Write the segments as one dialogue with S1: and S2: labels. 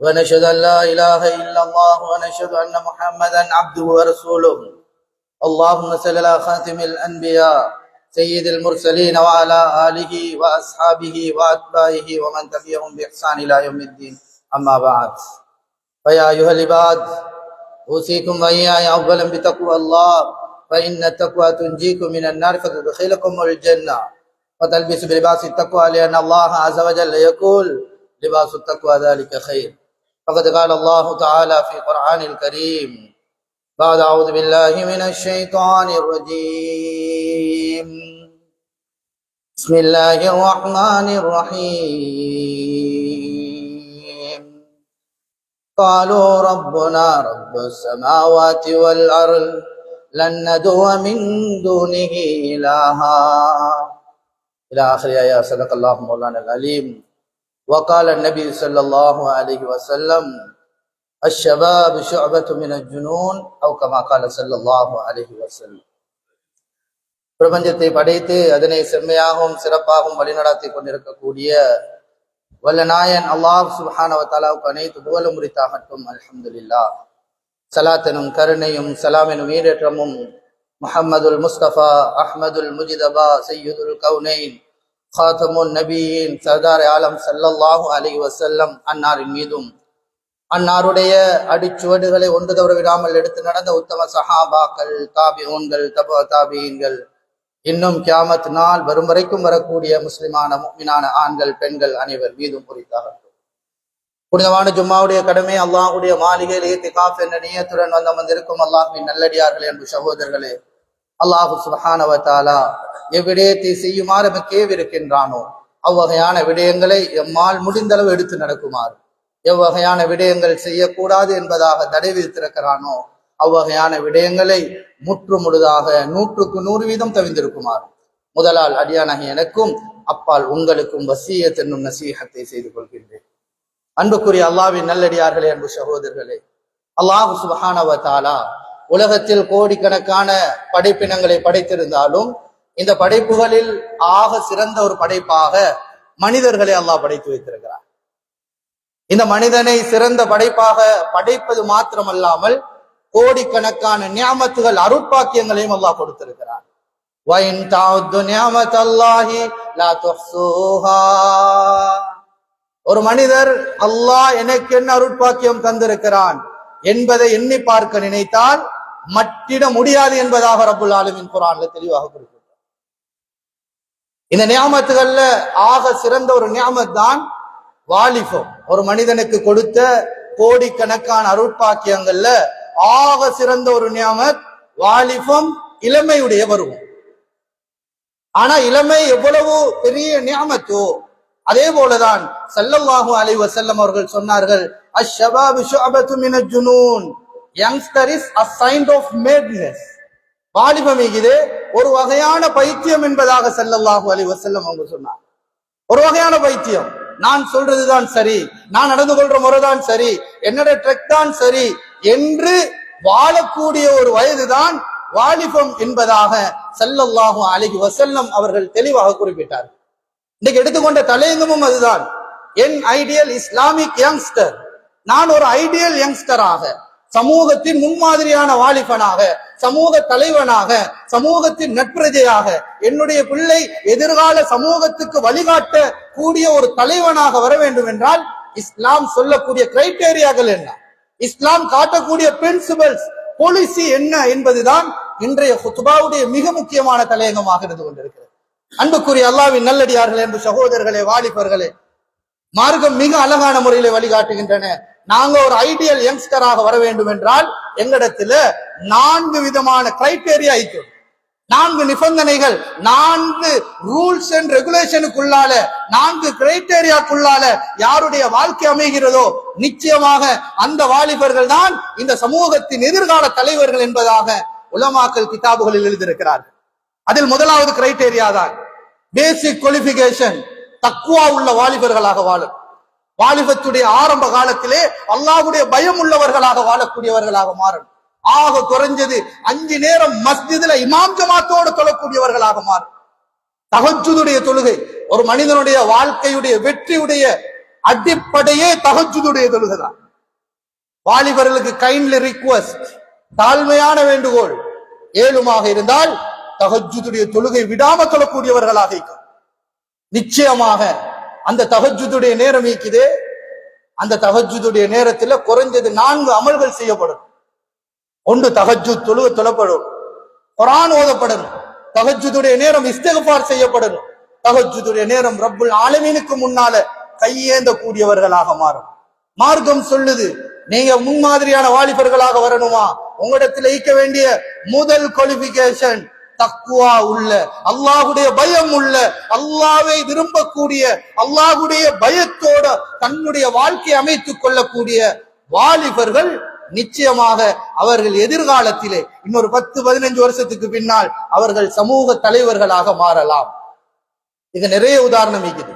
S1: ونشهد أن لا إله إلا الله ونشهد أن محمدا عبده ورسوله. اللهم صل على خاتم الأنبياء سيد المرسلين وعلى آله وأصحابه وأتباعه ومن تبعهم بإحسان إلى يوم الدين. أما بعد فيا أيها العباد أوصيكم وإياي أولا بتقوى الله فإن التقوى تنجيكم من النار فتدخلكم الجنة. وتلبس بلباس التقوى لأن الله عز وجل يقول لباس التقوى ذلك خير. فقد قال الله تعالى في القرآن الكريم بعد أعوذ بالله من الشيطان الرجيم. بسم الله الرحمن الرحيم. قالوا ربنا رب السماوات والأرض لن ندعو من دونه إلها. إلى آخر آية صدق الله مولانا العليم. وقال النبي صلى الله عليه وسلم الشباب شعبة من الجنون أو كما قال صلى الله عليه وسلم பிரபஞ்சத்தை படைத்து அதனை செம்மையாகவும் சிறப்பாகவும் வழிநடத்தி கொண்டிருக்கக்கூடிய வல்ல நாயன் அல்லாஹ் சுபஹானவத்தாலாவுக்கு அனைத்து புகழும் முறித்தாகட்டும் அல்ஹம்துலில்லா சலாத்தனும் கருணையும் சலாமெனும் ஈரேற்றமும் முஹம்மதுல் முஸ்தபா அஹ்மதுல் முஜிதபா சையுதுல் கவுனைன் ஹாத்தமுன் நபியின் சர்தார் ஆலம் சல்லல்லாஹு அலி வசல்லம் அன்னாரின் மீதும் அன்னாருடைய அடிச்சுவடுகளை ஒன்று தவற விடாமல் எடுத்து நடந்த உத்தம சஹாபாக்கள் தாபியூன்கள் தப தாபியன்கள் இன்னும் கியாமத் நாள் வரும் வரைக்கும் வரக்கூடிய முஸ்லிமான முக்மினான ஆண்கள் பெண்கள் அனைவர் மீதும் குறித்தார்கள் புனிதமான ஜும்மாவுடைய கடமை அல்லாஹுடைய மாளிகையிலேயே திகாஃப் என்ற நீயத்துடன் வந்து வந்திருக்கும் அல்லாஹின் நல்லடியார்கள் என்று சகோதரர்களே அல்லாஹு சுபஹானவ தாலா எவ்விடயத்தை செய்யுமாறு கேவிருக்கின்றானோ அவ்வகையான விடயங்களை எம்மால் முடிந்தளவு எடுத்து நடக்குமாறு. எவ்வகையான விடயங்கள் செய்யக்கூடாது என்பதாக தடை விதித்திருக்கிறானோ அவ்வகையான விடயங்களை முற்று முழுதாக நூற்றுக்கு நூறு வீதம் தவிந்திருக்குமாறு முதலால் அடியானகி எனக்கும் அப்பால் உங்களுக்கும் வசியத் என்னும் நசீகத்தை செய்து கொள்கின்றேன். அன்புக்குரிய அல்லாவின் நல்லடியார்களே அன்பு சகோதரர்களே அல்லாஹு சுபஹானவ தாலா உலகத்தில் கோடிக்கணக்கான படைப்பினங்களை படைத்திருந்தாலும் இந்த படைப்புகளில் ஆக சிறந்த ஒரு படைப்பாக மனிதர்களை அல்லாஹ் படைத்து வைத்திருக்கிறார் இந்த மனிதனை சிறந்த படைப்பாக படைப்பது மாத்திரமல்லாமல் கோடிக்கணக்கான நியாமத்துகள் அருட்பாக்கியங்களையும் அல்லாஹ் கொடுத்திருக்கிறார் ஒரு மனிதர் அல்லாஹ் எனக்கு என்ன அருட்பாக்கியம் தந்திருக்கிறான் என்பதை எண்ணி பார்க்க நினைத்தால் மட்டிட முடியாது என்பதாக ரபுல் ஆலமின் குரான்ல தெளிவாக குறிப்பிட்டார். இந்த நியாமத்துகள்ல ஆக சிறந்த ஒரு நியாமத் தான் வாலிபம். ஒரு மனிதனுக்கு கொடுத்த கோடிக்கணக்கான அருட்பாக்கியங்கள்ல ஆக சிறந்த ஒரு நியாமத் வாலிபம் இளமையுடைய பருவம். ஆனா இளமை எவ்வளவு பெரிய நியாமத்தோ அதே போலதான் சல்லல்லாஹு அலைவ செல்லம் அவர்கள் சொன்னார்கள் அஷ்ஷபாபு ஷுஅபத்து மின Junoon youngster is a sign of madness வாலிபம் இது ஒரு வகையான பைத்தியம் என்பதாக செல்லல்லாஹு அலி வசல்லம் அவங்க சொன்னார் ஒரு வகையான பைத்தியம். நான் சொல்றதுதான் சரி. நான் நடந்து கொள்ற முறைதான் சரி. என்னோட ட்ரெக் தான் சரி என்று வாழக்கூடிய ஒரு வயதுதான் வாலிபம் என்பதாக சல்லல்லாஹு அலைஹி வசல்லம் அவர்கள் தெளிவாக குறிப்பிட்டார் இன்னைக்கு எடுத்துக்கொண்ட தலையங்கமும் அதுதான். என் ஐடியல் இஸ்லாமிக் யங்ஸ்டர். நான் ஒரு ஐடியல் யங்ஸ்டராக சமூகத்தின் முன்மாதிரியான வாலிபனாக சமூக தலைவனாக சமூகத்தின் நட்பிரஜையாக என்னுடைய பிள்ளை எதிர்கால சமூகத்துக்கு வழிகாட்ட கூடிய ஒரு தலைவனாக வர வேண்டும் என்றால் இஸ்லாம் சொல்லக்கூடிய கிரைட்டேரியாக்கள் என்ன? இஸ்லாம் காட்டக்கூடிய பிரின்சிபல்ஸ் பொலிசி என்ன என்பதுதான் இன்றைய ஹுத்துபாவுடைய மிக முக்கியமான தலையங்கமாக இருந்து கொண்டிருக்கிறது. அன்புக்குரிய அல்லாவின் நல்லடியார்கள் என்று சகோதரர்களே வாலிபர்களே மார்க்கம் மிக அழகான முறையில் வழிகாட்டுகின்றன. நாங்க ஒரு ஐடியல் யங்ஸ்டராக வர வேண்டும் என்றால் எங்களிடத்துல நான்கு விதமான கிரைட்டேரியா இருக்கிறோம் நான்கு நிபந்தனைகள் நான்கு ரூல்ஸ் அண்ட் ரெகுலேஷனுக்குள்ளால நான்கு கிரைட்டேரியாக்குள்ளால யாருடைய வாழ்க்கை அமைகிறதோ நிச்சயமாக அந்த வாலிபர்கள் தான் இந்த சமூகத்தின் எதிர்கால தலைவர்கள் என்பதாக உலமாக்கல் கிதாபுகளில் எழுதியிருக்கிறார்கள். அதில் முதலாவது கிரைட்டேரியா தான். பேசிக் குவாலிபிகேஷன் தக்குவா உள்ள வாலிபர்களாக வாழும். வாலிபத்துடைய ஆரம்ப காலத்திலே அல்லாவுடைய பயம் உள்ளவர்களாக வாழக்கூடியவர்களாக மாறும் ஆக குறைஞ்சது அஞ்சு நேரம் மஸ்ஜிதுல இமாம் ஜமாத்தோடு தொழக்கூடியவர்களாக மாறும் தகஜுதுடைய தொழுகை ஒரு மனிதனுடைய வாழ்க்கையுடைய வெற்றியுடைய அடிப்படையே தகஜுதுடைய தொழுகை தான் வாலிபர்களுக்கு கைண்ட்லி ரிக்வஸ்ட் தாழ்மையான வேண்டுகோள் ஏழுமாக இருந்தால் தகஜுதுடைய தொழுகை விடாம தொழக்கூடியவர்களாக இருக்கும் நிச்சயமாக அந்த தகஜுடைய நேரம் இருக்குதே அந்த தகஜுடைய நேரத்துல குறைஞ்சது நான்கு அமல்கள் செய்யப்படும். ஒன்று தகஜு தொழுக தொழப்படும். குரான் ஓதப்படணும் தகஜுடைய நேரம் இஸ்தகபார் செய்யப்படணும் தகஜுடைய நேரம் ரப்புல் ஆலமீனுக்கு முன்னால கையேந்த கூடியவர்களாக மாறும். மார்க்கம் சொல்லுது நீங்க முன்மாதிரியான வாலிபர்களாக வரணுமா? உங்களிடத்தில் ஈக்க வேண்டிய முதல் குவாலிபிகேஷன் தக்குவா உள்ள அல்லாஹுடைய பயம் உள்ள அல்லாவை விரும்பக்கூடிய அல்லாஹுடைய பயத்தோட தன்னுடைய வாழ்க்கை அமைத்துக் கொள்ளக்கூடிய வாலிபர்கள் நிச்சயமாக அவர்கள் எதிர்காலத்திலே இன்னொரு பத்து பதினஞ்சு வருஷத்துக்கு பின்னால் அவர்கள் சமூக தலைவர்களாக மாறலாம். இது நிறைய உதாரணம் இருக்குது.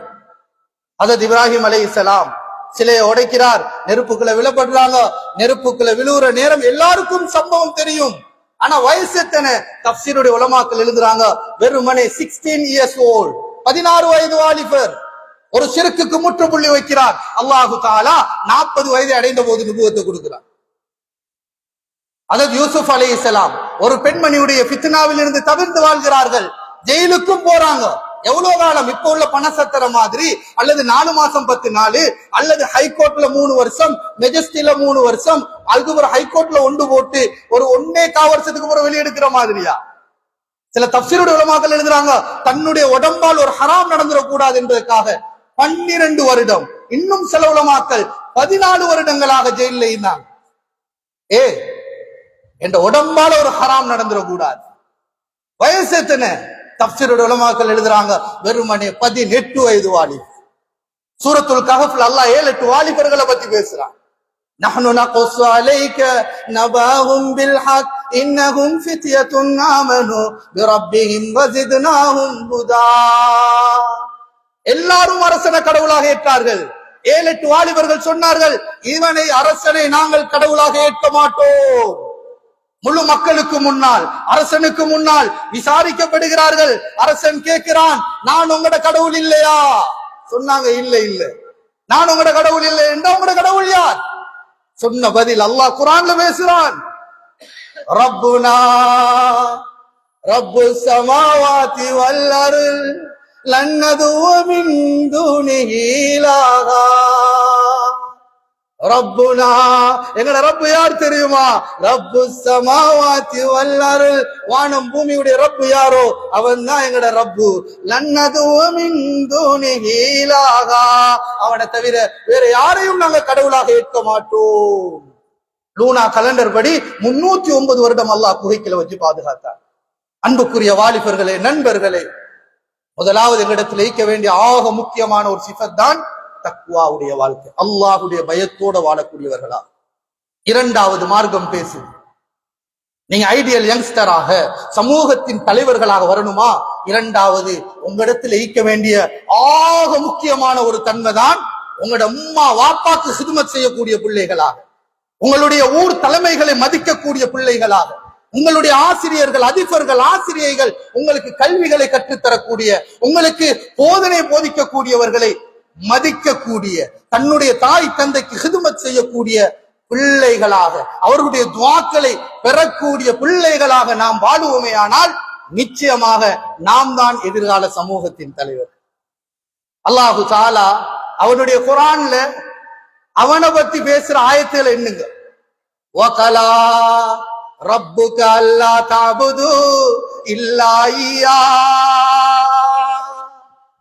S1: அதத் இப்ராஹிம் அலை இஸ்லாம் சிலையை உடைக்கிறார் நெருப்புக்குள்ள விழப்படுறாங்க நெருப்புக்குள்ள விழுவுற நேரம் எல்லாருக்கும் சம்பவம் தெரியும். ஆனா வயசு எத்தனை? தப்சீருடைய உலமாக்கள் எழுதுறாங்க வெறுமனே சிக்ஸ்டீன் இயர்ஸ் ஓல்ட் பதினாறு வயது வாலிபர். ஒரு சிறுக்குக்கு முற்றுப்புள்ளி வைக்கிறார். அல்லாஹு தாலா நாற்பது வயது அடைந்த போது நிபுவத்தை கொடுக்கிறார். அதாவது யூசுப் அலி இஸ்லாம் ஒரு பெண்மணியுடைய பித்னாவில் இருந்து தவிர்த்து வாழ்கிறார்கள். ஜெயிலுக்கும் போறாங்க. எவ்வளவு காலம்? இப்ப உள்ள பணசத்திர மாதிரி அல்லது நாலு மாசம் பத்து நாள் அல்லது ஹைகோர்ட்ல மூணு வருஷம் மெஜஸ்டில மூணு வருஷம் அதுக்கப்புறம் ஹைகோர்ட்ல ஒன்று போட்டு ஒரு ஒன்னே கா வருஷத்துக்கு அப்புறம் வெளியெடுக்கிற மாதிரியா? சில தப்சீருடைய உலமாக்கள் எழுதுறாங்க தன்னுடைய உடம்பால் ஒரு ஹராம் நடந்துடக்கூடாது என்பதற்காக பன்னிரண்டு வருடம். இன்னும் சில உலமாக்கள் பதினாலு வருடங்களாக ஜெயிலில் இருந்தாங்க. ஏ என்ற உடம்பால ஒரு ஹராம் நடந்துடக்கூடாது வயசு எத்தனை? தப்சீரோட உலமாக்கள் எழுதுறாங்க வெறுமனே பதினெட்டு வயது வாலி சூரத்துல் கஹஃப்ல அல்லாஹ் ஏழு எட்டு வாலிபர்களை பத்தி பேசுறான் نحن نقص عليك نباهم بالحق إنهم فتية آمنوا بربهم وزدناهم هدى எல்லாரும் அரசனை கடவுளாக ஏற்றார்கள் ஏழு எட்டு வாலிபர்கள் சொன்னார்கள் இவனை அரசனை நாங்கள் கடவுளாக ஏற்க மாட்டோம் முழு மக்களுக்கு முன்னால் அரசனுக்கு முன்னால் விசாரிக்கப்படுகிறார்கள். அரசன் கேட்கிறான் நான் உங்களோட கடவுள் இல்லையா? சொன்னாங்க இல்லை இல்ல. நான் உங்களோட கடவுள் இல்லை என்றா உங்களோட கடவுள் யார்? சொன்ன பதில் அல்லாஹ் குரான்ல பேசுறான். ரப்புனா ரப்பு சமாவாதி வல்லருள் லன்னதுவ மின் துனிஹி ரப்புனா. எங்கட ரப்பு யார் தெரியுமா? ரப்பு சமாவாத்தி வல்லருள் வானம் பூமியுடைய ரப்பு யாரோ? அவன் தான் எங்கட ரப்பு லன்னதுவமின் ஹீலாகா அவனை தவிர வேற யாரையும் நாங்க கடவுளாக ஏற்க மாட்டோம். லூனா கலண்டர் படி முன்னூத்தி ஒன்பது வருடம் அல்லாஹ் குகைக்கில வச்சு பாதுகாத்தார். அன்புக்குரிய வாலிபர்களே நண்பர்களே முதலாவது எங்களிடத்தில் ஈக்க வேண்டிய ஆக முக்கியமான ஒரு சிஃபத் தான் தக்குவாவுடைய வாழ்க்கை. அல்லாஹுடைய பயத்தோட வாழக்கூடியவர்களா? இரண்டாவது மார்க்கம் பேசு நீங்க ஐடியல் யங்ஸ்டராக சமூகத்தின் தலைவர்களாக வரணுமா? இரண்டாவது உங்களிடத்தில் ஈக்க வேண்டிய ஆக முக்கியமான ஒரு தன்மை தான் உங்களோட அம்மா வாப்பாக்கு சிதுமத் செய்யக்கூடிய பிள்ளைகளாக. உங்களுடைய ஊர் தலைமைகளை மதிக்கக்கூடிய பிள்ளைகளாக. உங்களுடைய ஆசிரியர்கள் அதிபர்கள் ஆசிரியர்கள் உங்களுக்கு கல்விகளை கற்றுத்தரக்கூடிய உங்களுக்கு போதனை போதிக்கக்கூடியவர்களை மதிக்கக்கூடிய தன்னுடைய தாய் தந்தைக்கு ஹிதுமத் செய்யக்கூடிய பிள்ளைகளாக அவர்களுடைய துவாக்களை பெறக்கூடிய பிள்ளைகளாக நாம் வாழுவோமே ஆனால் நிச்சயமாக நாம் தான் எதிர்கால சமூகத்தின் தலைவர். அல்லாஹு தாலா அவனுடைய குரான்ல அவனை பத்தி பேசுற ஆயத்துல என்னங்க வகலா ரப்புக அல்லா தாபுது இல்லா ஐயா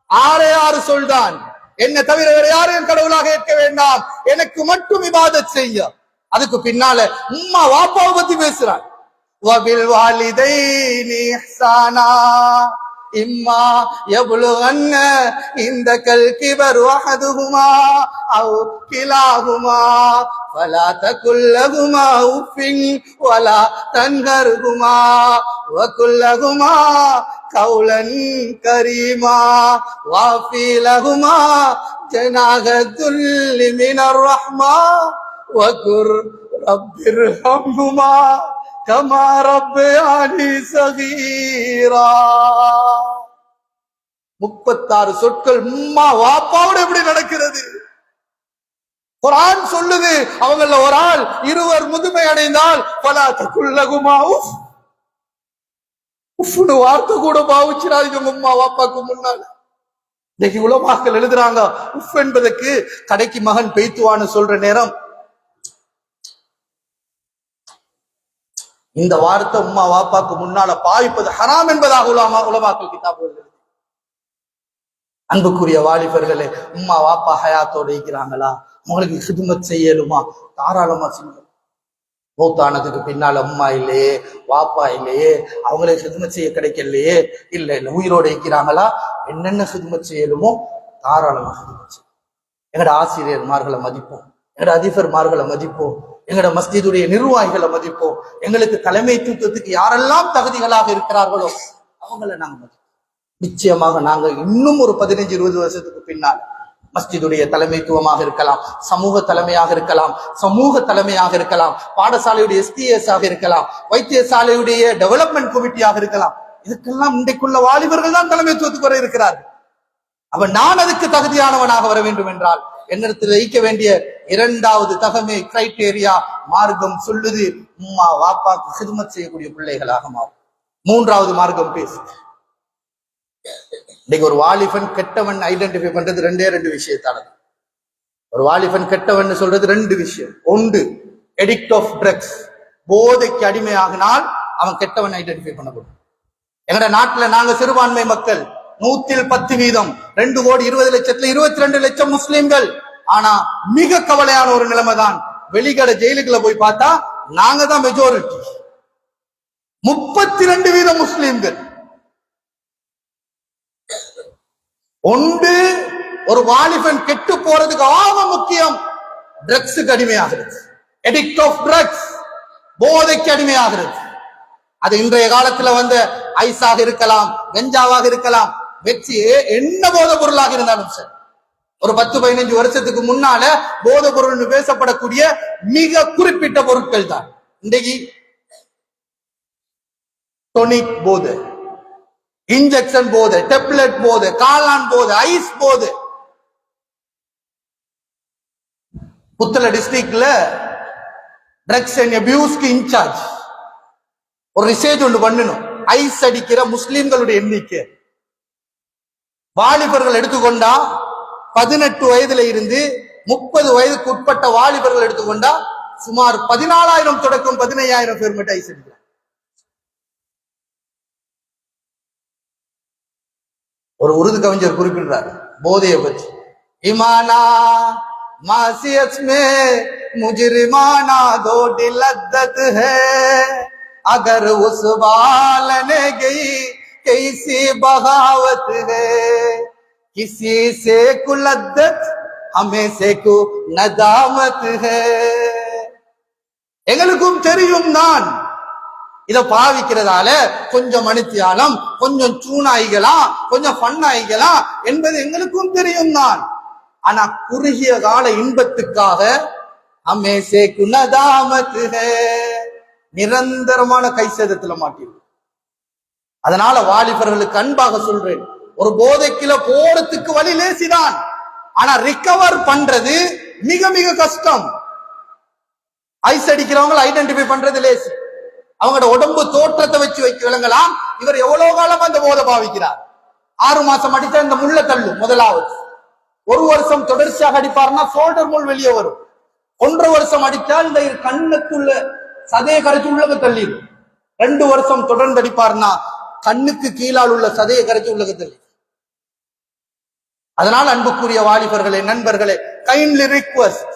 S1: ஆறே ஆறு சொல்தான். என்னை தவிர வேற யாரையும் கடவுளாக ஏற்க வேண்டாம். எனக்கு மட்டும் விவாத செய்ய. அதுக்கு பின்னால உம்மா வாப்பாவை பத்தி பேசுறான் வபில் வாலிதை நீசானா இம்மா எவ்வளவு அண்ண இந்த கல்கிபர் வகதுகுமா அவு கிலாகுமா வலா தகுல்லகுமா உப்பிங் வலா தன்கருகுமா வகுல்லகுமா قولا كريما وافي لهما جناح الذل من الرحمة وكر رب ارحمهما كما ربياني صغيرا முப்பத்தாறு சொற்கள் உம்மா வாப்பாவோட எப்படி நடக்கிறது குரான் சொல்லுது அவங்கள ஒரு ஆள் இருவர் முதுமை அடைந்தால் பலாத்துக்குள்ளகுமா உஃப் உஃப்னு வார்த்தை கூட பாவிச்சிடாதீங்க உங்க அம்மா வாப்பாக்கு முன்னால. இன்னைக்கு உலமாக்கள் எழுதுறாங்க உஃப் என்பதற்கு கடைக்கு மகன் பெய்த்துவான்னு சொல்ற நேரம். இந்த வார்த்தை உம்மா வாப்பாக்கு முன்னால பாவிப்பது ஹராம் என்பதாக உலமா உலமாக்கள் கிதாபுகள் அன்புக்குரிய வாலிபர்களே உம்மா வாப்பா ஹயாத்தோடு இருக்கிறாங்களா? உங்களுக்கு ஹிதுமத் செய்யலுமா? தாராளமா செய்யணும் மூத்தானதுக்கு பின்னால் அம்மா இல்லையே வாப்பா இல்லையே அவங்களே ஹிதுமத் செய்ய கிடைக்கலையே இல்ல இல்லை உயிரோட இருக்கிறாங்களா? என்னென்ன சிதுமை செய்யலுமோ தாராளமா ஹிதுமத் செய்யும் எங்களோட ஆசிரியர்மார்களை மதிப்போம் எங்களோட அதிபர்மார்களை மதிப்போம் எங்கட மஸ்ஜிதுடைய நிர்வாகிகளை மதிப்போம். எங்களுக்கு தலைமை தூக்கத்துக்கு யாரெல்லாம் தகுதிகளாக இருக்கிறார்களோ அவங்கள நாங்க மதிப்போம். நிச்சயமாக நாங்க இன்னும் ஒரு பதினைஞ்சு இருபது வருஷத்துக்கு பின்னால் மஸ்ஜிதுடைய தலைமைத்துவமாக இருக்கலாம் சமூக தலைமையாக இருக்கலாம் சமூக தலைமையாக இருக்கலாம் பாடசாலையுடைய எஸ்டிஎஸ் ஆக இருக்கலாம் வைத்தியசாலையுடைய டெவலப்மெண்ட் கமிட்டியாக இருக்கலாம். இதுக்கெல்லாம் இன்றைக்குள்ள வாலிபர்கள் தான் தலைமைத்துவத்துக்கு வர இருக்கிறார்கள். அவன் நான் அதுக்கு தகுதியானவனாக வர வேண்டும் என்றால் என்னிடத்தில் வைக்க வேண்டிய இரண்டாவது தகமை கிரைட்டேரியா மார்க்கம் சொல்லுது. உம்மா வாப்பாக்கு ஹிதுமத் செய்யக்கூடிய பிள்ளைகளாக மாறும். மூன்றாவது மார்க்கம் பேசு இன்னைக்கு ஒரு வாலிபன் கெட்டவன் ஐடென்டிஃபை பண்றது ரெண்டே ரெண்டு விஷயத்தானது. ஒரு வாலிபன் கெட்டவன் சொல்றது ரெண்டு விஷயம். ஒன்று எடிக்ட் ஆஃப் ட்ரக்ஸ் போதைக்கு அடிமையாகினால் அவன் கெட்டவன் ஐடென்டிஃபை பண்ணப்படும். எங்கட நாட்டுல நாங்க சிறுபான்மை மக்கள் நூத்தில் பத்து வீதம் ரெண்டு கோடி இருபது லட்சத்துல இருபத்தி ரெண்டு லட்சம் முஸ்லிம்கள். ஆனா மிக கவலையான ஒரு நிலைமை தான் வெளிக்கடை ஜெயிலுக்குள்ள போய் பார்த்தா நாங்க தான் மெஜாரிட்டி முப்பத்தி ரெண்டு வீதம் முஸ்லிம்கள். ஒன்று ஒரு வாலிபன் கெட்டு போறதுக்கு ஆக முக்கியம் ட்ரக்ஸுக்கு அடிமையாகிறது. எடிக்ட் ஆஃப் ட்ரக்ஸ் போதைக்கு அடிமையாகிறது. அது இன்றைய காலத்துல வந்து ஐஸாக இருக்கலாம் கெஞ்சாவாக இருக்கலாம் வெச்சி என்ன போதை பொருளாக இருந்தாலும் சரி. ஒரு பத்து பதினஞ்சு வருஷத்துக்கு முன்னால போதை பொருள்னு பேசப்படக்கூடிய மிக குறிப்பிட்ட பொருட்கள் தான். இன்றைக்கு டொனிக் போதை. இன்ஜெக்ஷன் போது டெப்லெட் போது காளான் போது ஐஸ் போது புத்தள டிஸ்ட்ரிக்ட்ல ட்ரக்ஸ் அண்ட் அபியூஸ்க்கு இன்சார்ஜ் ஒரு ரிசர்ச் ஒன்று பண்ணணும். ஐஸ் அடிக்கிற முஸ்லிம்களுடைய எண்ணிக்கை. வாலிபர்கள் எடுத்துக்கொண்டா பதினெட்டு வயதுல இருந்து முப்பது வயதுக்கு உட்பட்ட வாலிபர்கள் எடுத்துக்கொண்டா சுமார் பதினாலாயிரம் தொடக்கம் பதினையாயிரம் பேர் மட்டும் ஐஸ் அடிக்கிறார் ஒரு உருது கவிஞர் குறிப்பிடுறாரு போதையை பற்றி. இமானா மாசியத் மே முஜிரிமானா தோடி லத்தத் ஹே. அகர் உஸ் வாலனே கை கைசி பகாவத் ஹே. கிசி சே குலத்தத் ஹமே சே கு நதாமத் ஹே. எங்களுக்கும் தெரியும் நான் இதை பாவிக்கிறதால கொஞ்சம் மணித்தியாலம் கொஞ்சம் சூனாய்கலாம் கொஞ்சம் ஃபன்னாய்கலாம் என்பது எங்களுக்கும் தெரியும் தான் ஆனா குறுகிய கால இன்பத்துக்காக அமேசே குணதாமத்து நிரந்தரமான கை சேதத்துல மாட்டிடும் அதனால வாலிபர்களுக்கு அன்பாக சொல்றேன் ஒரு போதைக்குல போறதுக்கு வழி லேசிதான். ஆனா ரிகவர் பண்றது மிக மிக கஷ்டம். ஐஸ் அடிக்கிறவங்களை ஐடென்டிஃபை பண்றது லேசி. அவங்களோட உடம்பு தோற்றத்தை வச்சு வைக்க விளங்கலாம். இவர் எவ்வளவு காலம் அந்த போதை பாவிக்கிறார்? ஆறு மாசம் அடித்தா இந்த முள்ள தள்ளு முதலாவது. ஒரு வருஷம் தொடர்ச்சியாக அடிப்பார்னா சோல்டர் முள் வெளியே வரும். ஒன்றரை வருஷம் அடித்தால் இந்த கண்ணுக்குள்ள சதையை கரைச்சு உள்ளக தள்ளிடும். ரெண்டு வருஷம் தொடர்ந்து அடிப்பார்னா கண்ணுக்கு கீழால் உள்ள சதையை கரைச்சு உள்ளக தள்ளி அதனால் அன்புக்குரிய வாலிபர்களே நண்பர்களே கைண்ட்லி ரிக்வஸ்ட்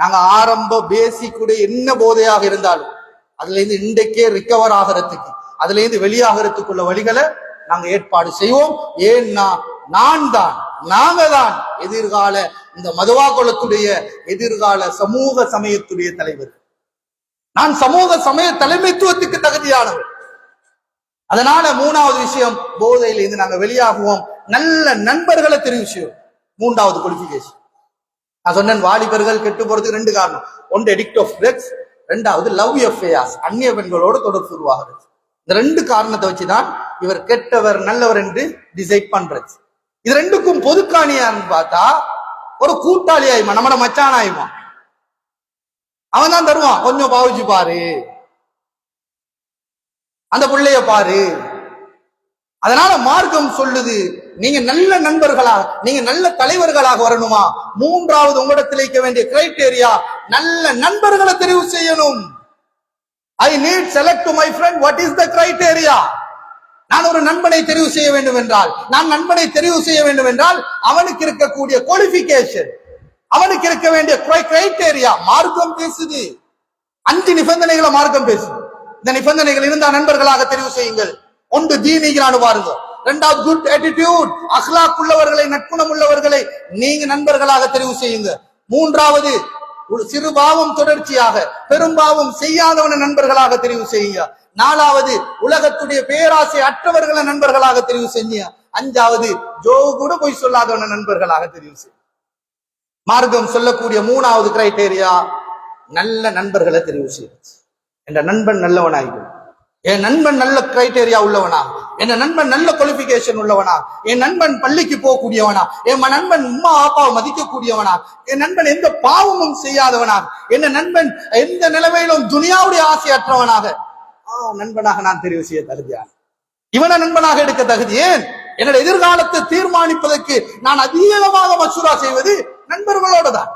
S1: நாங்க ஆரம்ப பேசிக்குடைய என்ன போதையாக இருந்தாலும் அதுல இருந்து இன்றைக்கே ரிக்கவர் ஆகிறதுக்கு அதுல இருந்து வெளியாகிறதுக்குள்ள வழிகளை நாங்க ஏற்பாடு செய்வோம். ஏன்னா நான் தான் நாங்க தான் எதிர்கால இந்த மதுவா குலத்துடைய எதிர்கால சமூக சமயத்துடைய தலைவர். நான் சமூக சமய தலைமைத்துவத்துக்கு தகுதியானவர் அதனால மூணாவது விஷயம் போதையில இருந்து நாங்க வெளியாகுவோம். நல்ல நண்பர்களை தெரிவு செய்வோம். மூன்றாவது குவாலிபிகேஷன் நான் சொன்னேன் வாலிபர்கள் கெட்டு போறதுக்கு ரெண்டு காரணம். ஒன்று எடிக்ட் ஆஃப் ட்ரக்ஸ் ரெண்டாவது லவ் எஃப்ஐஆர்ஸ் அந்நிய பெண்களோடு தொடர்பு உருவாகிறது. இந்த ரெண்டு காரணத்தை வச்சுதான் இவர் கெட்டவர் நல்லவர் என்று டிசைட் பண்றது. இது ரெண்டுக்கும் பொதுக்காணியான்னு பார்த்தா ஒரு கூட்டாளி ஆயுமா நம்மட மச்சான் ஆயுமா அவன் தான் தருவான் கொஞ்சம் பாவிச்சு பாரு. அந்த பிள்ளைய பாரு. அதனால மார்க்கம் சொல்லுது நீங்க நல்ல நண்பர்களாக நீங்க நல்ல தலைவர்களாக வரணுமா? மூன்றாவது உங்களிடத்தில் இருக்க வேண்டிய கிரைட்டேரியா நல்ல நண்பர்களை தெரிவு செய்யணும். I need select to my friend what is the criteria நான் ஒரு நண்பனை தெரிவு செய்ய வேண்டும் என்றால் நான் நண்பனை தெரிவு செய்ய வேண்டும் என்றால் அவனுக்கு இருக்கக்கூடிய குவாலிபிகேஷன் அவனுக்கு இருக்க வேண்டிய கிரைட்டேரியா மார்க்கம் பேசுது. அஞ்சு நிபந்தனைகளை மார்க்கம் பேசுது. இந்த நிபந்தனைகள் இருந்தா நண்பர்களாக தெரிவு செய்யுங்கள். ஒன்று தீனிகளான பாருங்க இரண்டாவது குட் ஆட்டிடியூட் அஹ்லாக் உள்ளவர்களை நட்புணம் உள்ளவர்களை நீங்க நண்பர்களாக தெரிவு செய்யுங்க. மூன்றாவது ஒரு சிறு பாவம் தொடர்ச்சியாக பெரும்பாவம் செய்யாதவன நண்பர்களாக தெரிவு செய்யுங்க. நாலாவது உலகத்துடைய பேராசை அற்றவர்களை நண்பர்களாக தெரிவு செய்யுங்க. அஞ்சாவது ஜோ கூட போய் சொல்லாதவன நண்பர்களாக தெரிவு செய்யுங்க. மார்க்கம் சொல்லக்கூடிய மூணாவது கிரைட்டேரியா நல்ல நண்பர்களை தெரிவு செய்யுங்க. என்ற நண்பன் நல்லவனாகும் என் நண்பன் நல்ல கிரைட்டேரியா உள்ளவனா? என் நண்பன் நல்ல குவாலிபிகேஷன் உள்ளவனா? என் நண்பன் பள்ளிக்கு போகக்கூடியவனா? என் நண்பன் உம்மா அப்பாவை மதிக்கக்கூடியவனா? என் நண்பன் எந்த பாவமும் செய்யாதவனா? என் நண்பன் எந்த நிலைமையிலும் துனியாவுடைய ஆசையற்றவனாக? ஆ, நண்பனாக நான் தெரிவு செய்ய தகுதியான இவனை நண்பனாக எடுக்க தகுதி ஏன்? என்னோட எதிர்காலத்தை தீர்மானிப்பதற்கு நான் அதிகமாக மசூரா செய்வது நண்பர்களோட தான்.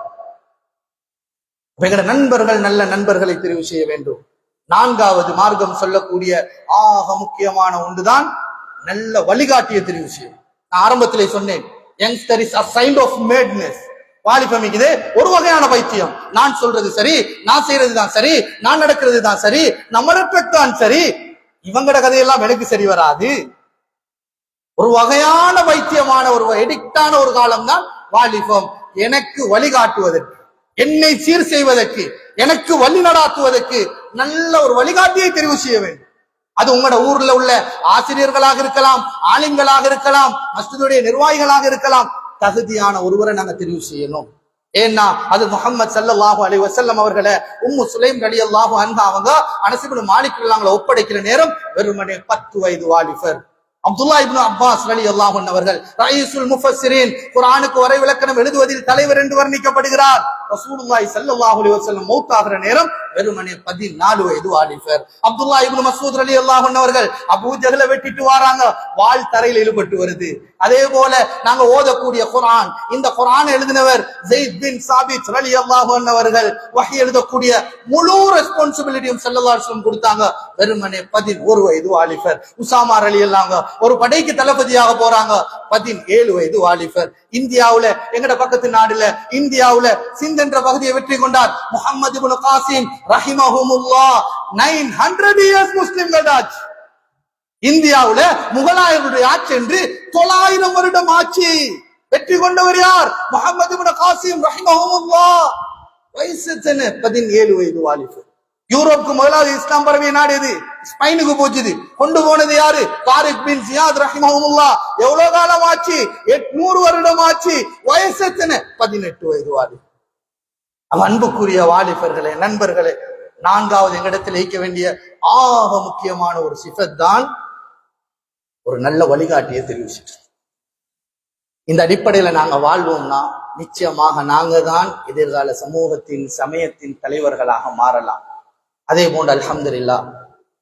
S1: எங்களோட நண்பர்கள் நல்ல நண்பர்களை தெரிவு செய்ய வேண்டும். நான்காவது மார்க்கம் சொல்லக்கூடிய ஆக முக்கியமான ஒன்றுதான் நல்ல வழிகாட்டிய தெரிவு செய்யும் நான் ஆரம்பத்திலே சொன்னேன் யங்ஸ்டர் இஸ் அ சைண்ட் ஆஃப் மேட்னஸ் வாலிபமிக்குது ஒரு வகையான பைத்தியம். நான் சொல்றது சரி நான் செய்யறது தான் சரி நான் நடக்கிறது தான் சரி நம்மளுக்கு தான் சரி. இவங்கட கதையெல்லாம் எனக்கு சரி வராது. ஒரு வகையான வைத்தியமான ஒரு எடிக்டான ஒரு காலம் தான் வாலிபம். எனக்கு வழிகாட்டுவதற்கு என்னை சீர் செய்வதற்கு எனக்கு வழி நடாத்துவதற்கு நல்ல ஒரு வழிகாட்டியை தெரிவு செய்ய வேண்டும். அது உங்களோட ஊர்ல உள்ள ஆசிரியர்களாக இருக்கலாம் ஆளுங்களாக இருக்கலாம் மஸ்தியுடைய நிர்வாகிகளாக இருக்கலாம். தகுதியான ஒருவரை நாங்க தெரிவு செய்யணும். ஏன்னா அது முகமது சல்லாஹூ அலி வசல்லம் அவர்களை உம்மு சுலைம் ரலியல்லாஹு அன்பா அவங்க அனசிபின் மாலிக் அவங்களை ஒப்படைக்கிற நேரம் வெறுமனே பத்து வயது வாலிபர். அப்துல்லா இப்னு அப்பாஸ் அலி அல்லாஹன் அவர்கள் ரயீசுல் முஃபஸ்ஸிரீன் குரானுக்கு வரை விளக்கணம் எழுதுவதில் தலைவர் என்று வர்ணிக்கப்படுகிறார். ரசூலுல்லாஹி ஸல்லல்லாஹு அலைஹி வஸல்லம் மௌத்தாகிற நேரம் வெறுமனே 14 வயது வாலிபர் அப்துல்லா இப்னு மசூத் அலி அல்லாஹன் அவர்கள் அபூ ஜஹல வெட்டிட்டு வராங்க. வாள் தரையில் இழுபட்டு வருது. அதே போல நாங்க ஓதக்கூடிய குரான் இந்த குரான் எழுதினவர் ஜெயித் பின் சாபித் அலி அல்லாஹன் அவர்கள். வகை எழுதக்கூடிய முழு ரெஸ்பான்சிபிலிட்டியும் செல்லதாசம் கொடுத்தாங்க. வெறுமனே 11 வயது வாலிபர் உசாமார் அலி அல்லாங்க ஒரு படைக்கு தளபதியாக போறாங்க. 17 வயது வாலிபர் இந்தியாவுல எங்கட பக்கத்து நாடுல இந்தியாவுல சிந்தென்ற பகுதியை வெற்றி கொண்டார் முகமது காசிம் ரஹிமஹுமுல்லா நைன் ஹண்ட்ரட் இயர்ஸ் முஸ்லிம்கள் ஆட்சி இந்தியாவுல முகலாயர்களுடைய ஆட்சி என்று தொள்ளாயிரம் வருடம் ஆட்சி. வெற்றி கொண்டவர் யார்? முகமது காசிம் ரஹிமஹுமுல்லா வயசு பதினேழு வயது வாலிபு. யூரோப்புக்கு முதலாவது இஸ்லாம் பரவிய நாடு எது? ஸ்பெயினுக்கு போச்சுது. கொண்டு போனது யாரு? தாரிக் பின் சியாத் ரஹிமஹுல்லா எவ்வளவு காலம் ஆச்சு? எட்நூறு வருடம் ஆச்சு. வயசு எத்தனை? பதினெட்டு வயது வாலிபு. அவ அன்புக்குரிய வாலிபர்களே நண்பர்களே நான்காவது எங்களிடத்தில் வைக்க வேண்டிய ஆக முக்கியமான ஒரு சிஃபத் தான் ஒரு நல்ல வழிகாட்டியை தெரிவு இந்த அடிப்படையில நாங்க வாழ்வோம்னா நிச்சயமாக நாங்க தான் எதிர்கால சமூகத்தின் சமயத்தின் தலைவர்களாக மாறலாம். அதே போன்று அலமதுல்லா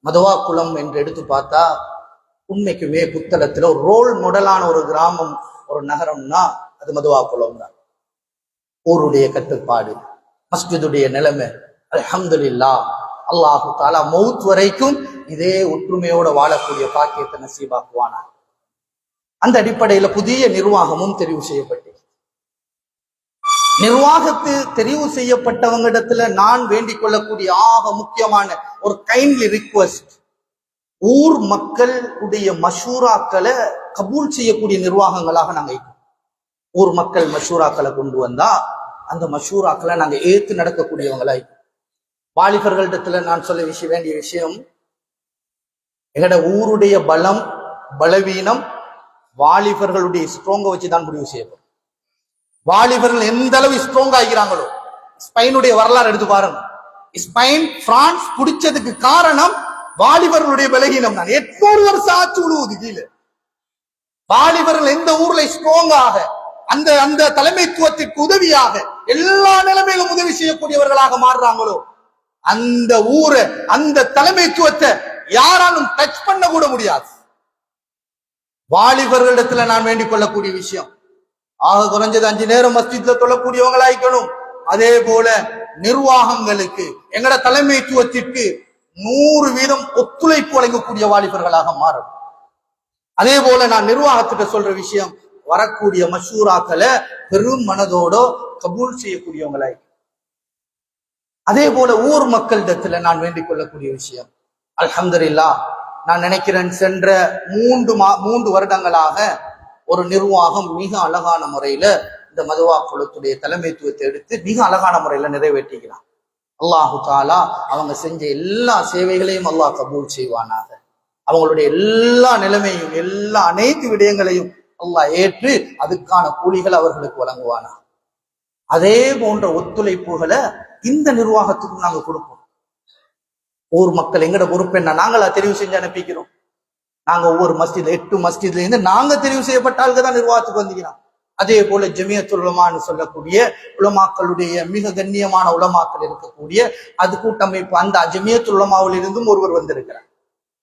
S1: மதுவா குளம் என்று எடுத்து பார்த்தா உண்மைக்குமே புத்தளத்துல ஒரு ரோல் மாடலான ஒரு கிராமம் ஒரு நகரம்னா அது மதுவா குளம் தான் ஊருடைய கட்டுப்பாடு. மஸ்ஜிதுடைய நிலைமை. அலமதுல்லா அல்லாஹு தாலா மவுத் வரைக்கும் இதே ஒற்றுமையோட வாழக்கூடிய பாக்கியத்தை நசீபாக்குவானா? அந்த அடிப்படையில புதிய நிர்வாகமும் தெரிவு செய்யப்பட்டு நிர்வாகத்து தெரிவு செய்யப்பட்டவங்களிடத்துல நான் வேண்டிக் கொள்ளக்கூடிய ஆக முக்கியமான ஒரு கைண்ட்லி ரிக்வஸ்ட் ஊர் மக்களுடைய மஷூராக்களை கபூல் செய்யக்கூடிய நிர்வாகங்களாக நாங்க ஊர் மக்கள் மஷூராக்களை கொண்டு வந்தா அந்த மஷூராக்களை நாங்க ஏத்து நடக்கக்கூடியவங்களாய். வாலிபர்களிடத்துல நான் சொல்ல விஷயம் வேண்டிய விஷயம் எங்கட ஊருடைய பலம் பலவீனம் வாலிபர்களுடைய ஸ்ட்ராங்கை வச்சு தான் முடிவு செய்யப்படும். வாலிபர்கள் எந்த அளவு ஸ்ட்ராங் ஆகிறாங்களோ ஸ்பெயினுடைய வரலாறு எடுத்து பாருங்க. ஸ்பெயின் பிரான்ஸ் பிடிச்சதுக்கு காரணம் வாலிபர்களுடைய பலகீனம் தான். எட்நூறு வருஷம் ஆட்சி உழுவுது கீழே. வாலிபர்கள் எந்த ஊர்ல ஸ்ட்ராங்காக அந்த அந்த தலைமைத்துவத்திற்கு உதவியாக எல்லா நிலைமையிலும் உதவி செய்யக்கூடியவர்களாக மாறுறாங்களோ அந்த ஊரை அந்த தலைமைத்துவத்தை யாராலும் டச் பண்ண கூட முடியாது. வாலிபர்களிடத்துல நான் வேண்டிக் கொள்ளக்கூடிய விஷயம். ஆக குறைஞ்சது அஞ்சு நேரம் மஸ்ஜித்ல தொழக்கூடியவங்களாய்க்கணும் அதே போல நிர்வாகங்களுக்கு எங்கட தலைமைத்துவத்திற்கு நூறு வீதம் ஒத்துழைப்பு வழங்கக்கூடிய வாலிபர்களாக மாறும் அதே போல நான் நிர்வாகத்திட்ட சொல்ற விஷயம் வரக்கூடிய மஷூராக்களை பெரும் மனதோட கபூல் செய்யக்கூடியவங்களாய். அதே போல ஊர் மக்களிடத்துல நான் வேண்டிக் கொள்ளக்கூடிய விஷயம். அலமதுல்லா நான் நினைக்கிறேன் சென்ற மூன்று மா மூன்று வருடங்களாக ஒரு நிர்வாகம் மிக அழகான முறையில இந்த மதுவா குலத்துடைய தலைமைத்துவத்தை எடுத்து மிக அழகான முறையில நிறைவேற்றுகிறான் அல்லாஹு தாலா அவங்க செஞ்ச எல்லா சேவைகளையும் அல்லாஹ் கபூல் செய்வானாக. அவங்களுடைய எல்லா நிலைமையும் எல்லா அனைத்து விடயங்களையும் அல்லாஹ் ஏற்று அதுக்கான கூலிகள் அவர்களுக்கு வழங்குவானா? அதே போன்ற ஒத்துழைப்புகளை இந்த நிர்வாகத்துக்கும் நாங்க கொடுப்போம். ஊர் மக்கள் எங்கட பொறுப்பு என்ன? நாங்களா தெரிவு செஞ்சு அனுப்பிக்கிறோம். நாங்க ஒவ்வொரு மஸ்ஜித் எட்டு மஸ்ஜித்ல இருந்து நாங்க தெரிவு செய்யப்பட்ட ஆளுங்க தான் நிர்வாகத்துக்கு வந்திக்கிறோம் அதே போல ஜமியத்துல் உலமான்னு சொல்லக்கூடிய உலமாக்களுடைய மிக கண்ணியமான உலமாக்கள் இருக்கக்கூடிய அது கூட்டமைப்பு அந்த ஜமியத்துல் இருந்தும் ஒருவர் வந்திருக்கிறார்.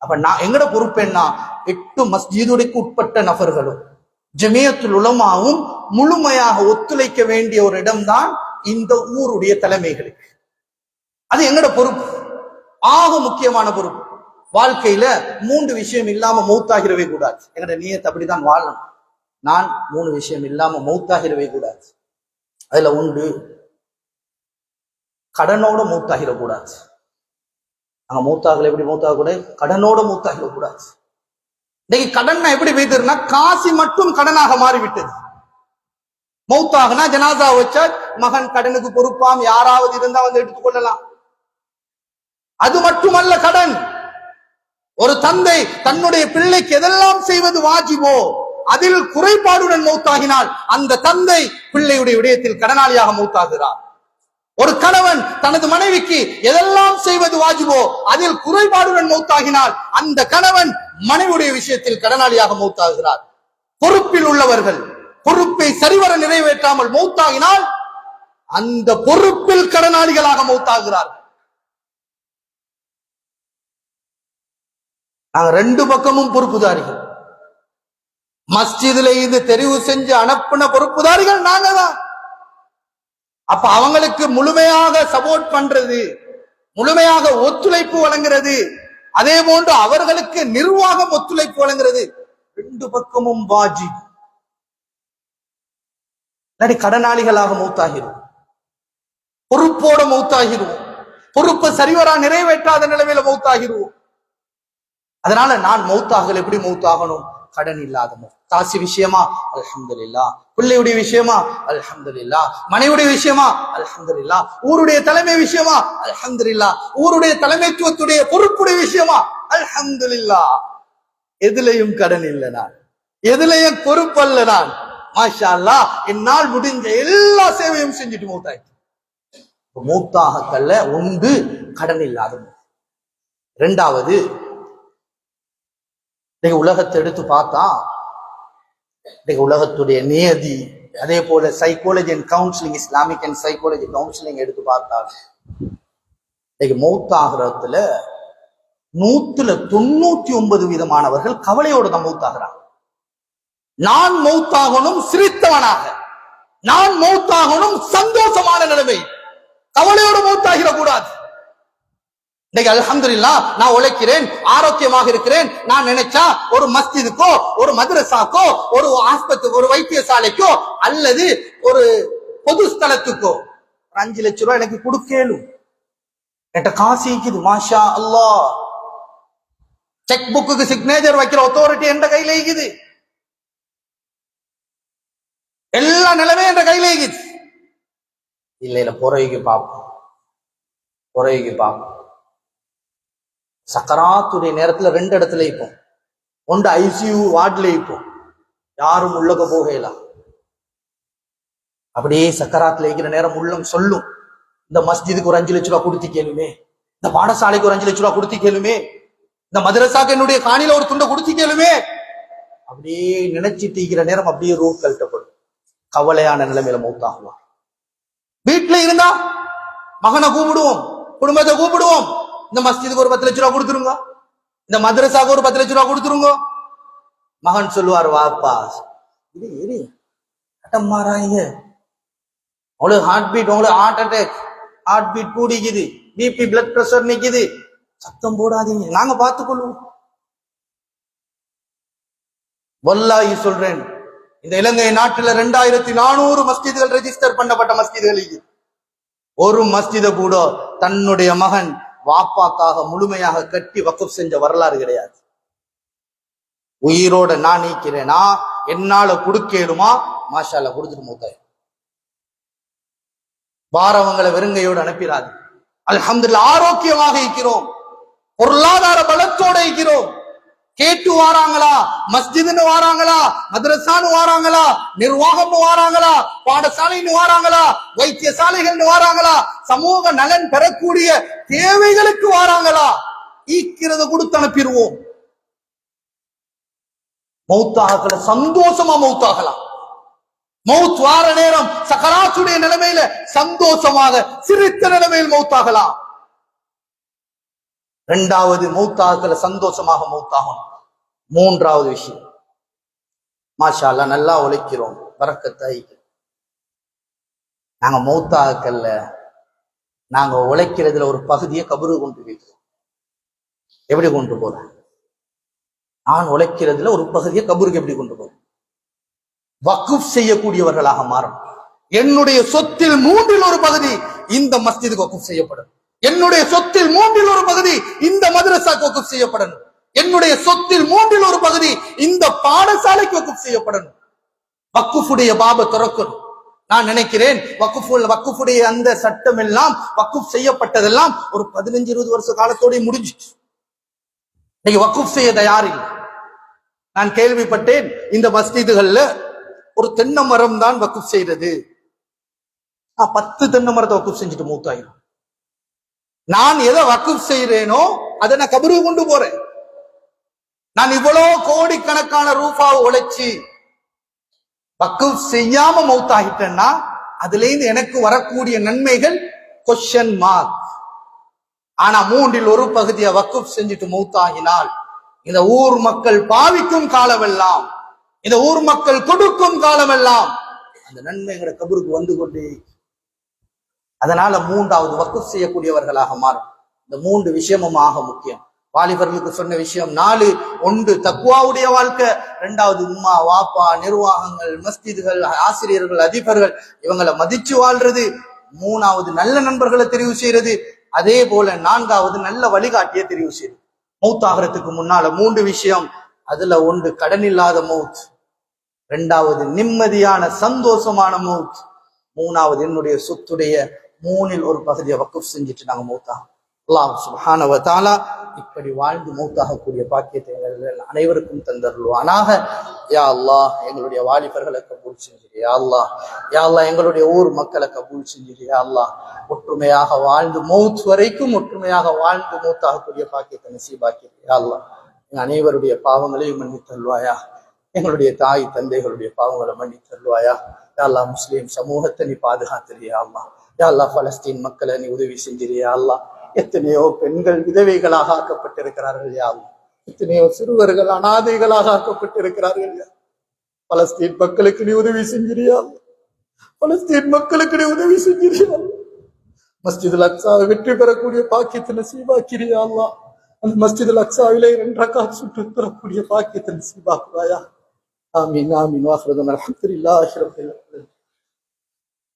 S1: அப்ப நான் எங்கட பொறுப்பு என்ன? எட்டு மஸ்ஜிதுடைக்கு உட்பட்ட நபர்களும் ஜமியத்துல் உலமாவும் முழுமையாக ஒத்துழைக்க வேண்டிய ஒரு இடம்தான் இந்த ஊருடைய தலைமைகளுக்கு. அது எங்கட பொறுப்பு? ஆக முக்கியமான பொறுப்பு. வாழ்க்கையில மூன்று விஷயம் இல்லாம மௌத்தாகிரவே கூடாது. எங்கட நீயத்தை அப்படிதான் வாழணும். நான் மூணு விஷயம் இல்லாம மௌத்தாகிரவே கூடாது. அதுல உண்டு கடனோட மூத்தாகிடக்கூடாது நாங்க மூத்தாகல எப்படி மூத்தாக கூட கடனோட மூத்தாகிடக்கூடாது இன்னைக்கு கடன் எப்படி வைத்திருந்தா காசி மட்டும் கடனாக மாறிவிட்டது. மௌத்தாகனா ஜனாதா வச்சா மகன் கடனுக்கு பொறுப்பாம் யாராவது இருந்தா வந்து எடுத்துக்கொள்ளலாம் அது மட்டுமல்ல கடன். ஒரு தந்தை தன்னுடைய பிள்ளைக்கு எதெல்லாம் செய்வது வாஜிபோ அதில் குறைபாடுடன் மௌத்தாகினால் அந்த தந்தை பிள்ளையுடைய விடயத்தில் கடனாளியாக மௌத்தாகிறார். ஒரு கணவன் தனது மனைவிக்கு எதெல்லாம் செய்வது வாஜிபோ அதில் குறைபாடுடன் மௌத்தாகினால் அந்த கணவன் மனைவியுடைய விஷயத்தில் கடனாளியாக மௌத்தாகிறார். பொறுப்பில் உள்ளவர்கள் பொறுப்பை சரிவர நிறைவேற்றாமல் மௌத்தாகினால் அந்த பொறுப்பில் கடனாளிகளாக மௌத்தாகிறார்கள் நாங்க ரெண்டு பக்கமும் பொறுப்புதாரிகள். மஸ்ஜிதுல இது தெரிவு செஞ்சு அனுப்பின பொறுப்புதாரிகள் நாங்க தான் அப்ப அவங்களுக்கு முழுமையாக சப்போர்ட் பண்றது முழுமையாக ஒத்துழைப்பு வழங்குறது அதே போன்று அவர்களுக்கு நிர்வாகம் ஒத்துழைப்பு வழங்குறது ரெண்டு பக்கமும் பாஜி இல்லாட்டி கடனாளிகளாக மூத்தாகிரும். பொறுப்போட மௌத்தாகிருவோம் பொறுப்பை சரிவரா நிறைவேற்றாத நிலைமையில மௌத்தாகிருவோம். அதனால நான் மௌத்தாகல எப்படி மௌத்தாகணும்? கடன் இல்லாத முத்தாசி விஷயமா? விஷயமா இல்லா பிள்ளையுடைய விஷயமா? அலமது இல்லா மனைவுடைய விஷயமா? அல்ஹம்துலில்லா ஊருடைய தலைமை விஷயமா? அல்ஹம்துலில்லா ஊருடைய தலைமைத்துவத்துடைய பொறுப்புடைய விஷயமா? அல்ஹம்துலில்லா எதுலயும் கடன் இல்லை நான். பொறுப்பு பொறுப்பல்ல நான். மாஷா அல்லாஹ் என்னால் முடிஞ்ச எல்லா சேவையும் செஞ்சுட்டு மூத்தாயிட்டு மூத்தாக கல்ல உண்டு கடன் இல்லாத ரெண்டாவது இன்னைக்கு உலகத்தை எடுத்து பார்த்தா இன்னைக்கு உலகத்துடைய நியதி அதே போல psychology and counselling Islamic and psychology counselling எடுத்து பார்த்தா இன்னைக்கு மௌத்தாகிறதுல நூத்துல தொண்ணூத்தி ஒன்பது விதமானவர்கள் கவலையோட தான் மௌத்தாகிறாங்க. நான் மௌத்தாகணும் சிரித்தவனாக. நான் மௌத்தாகணும் சந்தோஷமான நிலைமை. கவலையோட மௌத்தாகிட கூடாது இன்னைக்கு அலமதுல்லா நான் உழைக்கிறேன் ஆரோக்கியமாக இருக்கிறேன். நான் நினைச்சா ஒரு மஸ்திதுக்கோ ஒரு மதுரசாக்கோ ஒரு ஆஸ்பத்திரி ஒரு வைத்தியசாலைக்கோ அல்லது ஒரு பொது ஸ்தலத்துக்கோ. ஒரு அஞ்சு லட்ச ரூபாய் எனக்கு கொடுக்கலும். என்கிட்ட காசு இருக்குது மாஷா அல்லாஹ். செக் புக்குக்கு சிக்னேச்சர் வைக்கிற அத்தாரிட்டி என் கையில இருக்குது எல்லா நிலமே என்ற கையில இருக்குது இல்ல இல்ல புறவைக்கு பார்ப்போம் புறவைக்கு பார்ப்போம் சக்கராத்துடைய நேரத்துல ரெண்டு இடத்துல இப்போ. ஒன்று ஐசியூ வார்டுல இப்போ. யாரும் உள்ளக போகலாம் அப்படியே சக்கராத்துல இருக்கிற நேரம் உள்ளம் சொல்லும். இந்த மஸ்ஜிதுக்கு ஒரு அஞ்சு லட்ச ரூபா கொடுத்து கேளுமே. இந்த பாடசாலைக்கு ஒரு அஞ்சு லட்ச ரூபா கொடுத்து கேளுமே. இந்த மதரசாக்கு என்னுடைய காணியில ஒரு துண்டை கொடுத்து கேளுமே. அப்படியே நினைச்சிட்டு இருக்கிற நேரம் அப்படியே ரூ கழட்டப்படும். கவலையான நிலைமையில மௌத்தாகுவார். வீட்டுல இருந்தா மகனை கூப்பிடுவோம் குடும்பத்தை கூப்பிடுவோம். இந்த மஸ்ஜிதுக்கு ஒரு பத்து லட்ச ரூபா கொடுத்துருங்க. இந்த மதரசாவுக்கு ஒரு பத்து லட்ச ரூபா கொடுத்துருங்க. மகன் சொல்லுவார் வாப்பா இது இரு அட்டம் மாறாங்க உங்களுக்கு ஹார்ட் பீட் உங்களுக்கு ஹார்ட் அட்டாக் ஹார்ட் பீட் கூடிக்குது பிபி பிளட் பிரஷர் நிக்குது. சத்தம் போடாதீங்க. நாங்க பார்த்துக்கொள்வோம். வல்லாஹி சொல்றேன். இந்த இலங்கை நாட்டுல ரெண்டாயிரத்தி நானூறு மஸ்ஜிதுகள் ரெஜிஸ்டர் பண்ணப்பட்ட மஸ்ஜிதுகள் இது. ஒரு மஸ்ஜித கூட தன்னுடைய மகன் வாப்பாக்காக முழுமையாக கட்டி வக்கப் செஞ்ச வரலாறு கிடையாது. உயிரோட நான் நீக்கிறேனா? என்னால கொடுக்கேடுமா? மாஷால கொடுத்துட்டு மூத்தாய் பாரவங்களை வெறுங்கையோடு அனுப்பிடாது. அல்ஹம்துலில்லாஹ் ஆரோக்கியமாக இருக்கிறோம். பொருளாதார பலத்தோட இருக்கிறோம். கேட்டு வாராங்களா? மஸ்ஜிதுன்னு வாராங்களா? மதரசான்னு வாராங்களா? நிர்வாகம்னு வாராங்களா? பாடசாலைன்னு வாராங்களா? வைத்தியசாலைகள்னு வாராங்களா? சமூக நலன் பெறக்கூடிய தேவைகளுக்கு வாராங்களா? ஈக்கிறத கொடுத்து அனுப்பிடுவோம். மௌத்தாகல சந்தோஷமா மௌத்தாகலாம். மௌத் வார நேரம் சகராசுடைய நிலைமையில சந்தோஷமாக சிரித்த நிலைமையில் மௌத்தாகலாம். ரெண்டாவது மௌத்தாகல சந்தோஷமாக மௌத்தாகணும். மூன்றாவது விஷயம். மாஷால நல்லா உழைக்கிறோம். பறக்கத்தை நாங்க மூத்தாக்கல்ல நாங்க உழைக்கிறதுல ஒரு பகுதியை கபரு கொண்டு வைக்கிறோம் எப்படி கொண்டு போறேன்? நான் உழைக்கிறதுல ஒரு பகுதியை கபருக்கு எப்படி கொண்டு போறேன்? வக்குப் செய்யக்கூடியவர்களாக மாறும் என்னுடைய சொத்தில் மூன்றில் ஒரு பகுதி இந்த மஸ்ஜிதுக்கு வக்குப் செய்யப்படும். என்னுடைய சொத்தில் மூன்றில் ஒரு பகுதி இந்த மதரசா கோக்குப் செய்யப்படணும். என்னுடைய சொத்தில் மூன்றில் ஒரு பகுதி இந்த பாடசாலைக்கு வக்குப் செய்யப்படணும். வக்குஃபுடைய பாப திறக்கணும். நான் நினைக்கிறேன் வக்குஃபுல் வக்குஃபுடைய அந்த சட்டம் எல்லாம் வக்குப் செய்யப்பட்டதெல்லாம் ஒரு பதினஞ்சு இருபது வருஷ காலத்தோடய முடிஞ்சிச்சு. இன்னைக்கு வக்குப் செய்ய தயாரில்லை நான் கேள்விப்பட்டேன் இந்த மஸ்ஜிதுகள்ல ஒரு தென்னை மரம் தான் வக்குப் செய்யறது. நான் பத்து தென்னை மரத்தை வக்குப் செஞ்சுட்டு மூத்தாயிரும். நான் எதை வக்குப் செய்யறேனோ அதை நான் கபருக்கு கொண்டு போறேன். நான் இவ்வளவு கோடிக்கணக்கான ரூபாவை உழைச்சி வக்குப் செய்யாம மௌத்தாகிட்டேன்னா அதுல இருந்து எனக்கு வரக்கூடிய நன்மைகள் கொஸ்டின் மார்க் ஆனா மூன்றில் ஒரு பகுதியை வக்குப் செஞ்சுட்டு மௌத்தாகினால் இந்த ஊர் மக்கள் பாவிக்கும் காலமெல்லாம் இந்த ஊர் மக்கள் கொடுக்கும் காலமெல்லாம் அந்த நன்மைகளை கபருக்கு வந்து கொண்டே அதனால மூன்றாவது வக்குஃப் செய்யக்கூடியவர்களாக மாறும். இந்த மூன்று விஷயமும் ஆக முக்கியம். வாலிபர்களுக்கு சொன்ன விஷயம் நாலு ஒன்று தக்குவாவுடைய வாழ்க்கை ரெண்டாவது உம்மா வாப்பா நிர்வாகங்கள் மஸ்ஜிதுகள் ஆசிரியர்கள் அதிபர்கள் இவங்களை மதிச்சு வாழ்றது மூணாவது நல்ல நண்பர்களை தெரிவு செய்யறது அதே போல நான்காவது நல்ல வழிகாட்டியை தெரிவு செய்யுது மௌத்தாகிறதுக்கு முன்னால மூன்று விஷயம் அதுல ஒன்று கடன் இல்லாத மௌத் ரெண்டாவது நிம்மதியான சந்தோஷமான மௌத் மூணாவது என்னுடைய சொத்துடைய மூணில் ஒரு பகுதியை வக்குஃப் செஞ்சுட்டு நாங்க மௌத்தாகும் அல்லாஹ் சுபஹானவ தாலா இப்படி வாழ்ந்து மௌத்தாகக்கூடிய பாக்கியத்தை எங்கள் அனைவருக்கும் தந்தருள்வானாக. யா அல்லாஹ் எங்களுடைய வாலிபர்களை கபூல் செஞ்சிரு யா அல்லாஹ். யா அல்லாஹ் எங்களுடைய ஊர் மக்களை கபூல் செஞ்சிரு யா அல்லாஹ். ஒற்றுமையாக வாழ்ந்து மௌத் வரைக்கும் ஒற்றுமையாக வாழ்ந்து மௌத்தாகக்கூடிய பாக்கியத்தை நசீபாக்கிரு யா அல்லாஹ். எங்கள் அனைவருடைய பாவங்களையும் மன்னித்தருள்வாயா எங்களுடைய தாய் தந்தைகளுடைய பாவங்களை மன்னித்தருள்வாயா யா அல்லாஹ் முஸ்லீம் சமூகத்தை நீ பாதுகாத்திரியா அல்லாஹ். யாழ்லா பலஸ்தீன் மக்களை நீ உதவி செஞ்சிரியா அல்லா எத்தனையோ பெண்கள் விதவைகளாக ஆக்கப்பட்டிருக்கிறார்கள் யா எத்தனையோ சிறுவர்கள் அனாதைகளாக ஆக்கப்பட்டிருக்கிறார்கள் யா பலஸ்தீன் மக்களுக்கு நீ உதவி செஞ்சிரியா பலஸ்தீன் மக்களுக்கு நீ உதவி செஞ்சிரியா மஸ்ஜித் மஸ்ஜிதுல் அக்ஸாவை வெற்றி பெறக்கூடிய பாக்கியத்தை நசீபாக்கிறியா அல்லா அந்த மஸ்ஜிதுல் அக்ஸாவிலே இரண்டு ரக்காத் சுற்று பெறக்கூடிய பாக்கியத்தின் நசீபாக்குவாயா ஆமீன் ஆமீன். வாசுரதன் அலமதுல்லா